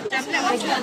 বেশি ঈশান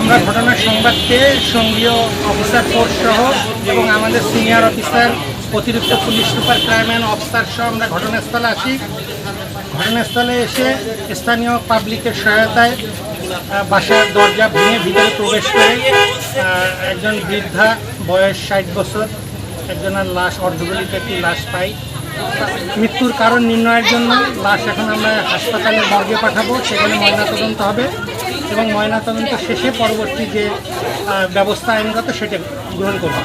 আমরা ঘটনার সংবাদ পেয়ে সঙ্গীয় অফিসার ফোর্স সহ এবং আমাদের সিনিয়র অফিসার, অতিরিক্ত police super crime and officer সহ আমরা ঘটনাস্থলে আসি। ঘটনাস্থলে এসে স্থানীয় পাবলিকের সহায়তায় বাসার দরজা ভেঙে ভিতরে প্রবেশ করে একজন বৃদ্ধা, বয়স ষাট বছর একজনের লাশ অর্ধগলিত একটি লাশ পাই। মৃত্যুর কারণ নির্ণয়ের জন্য লাশ এখন আমরা হাসপাতালে বর্গে পাঠাবো, সেখানে ময়নাতদন্ত হবে এবং ময়নাতদন্ত শেষে পরবর্তী যে ব্যবস্থা আইনগত সেটা গ্রহণ করব।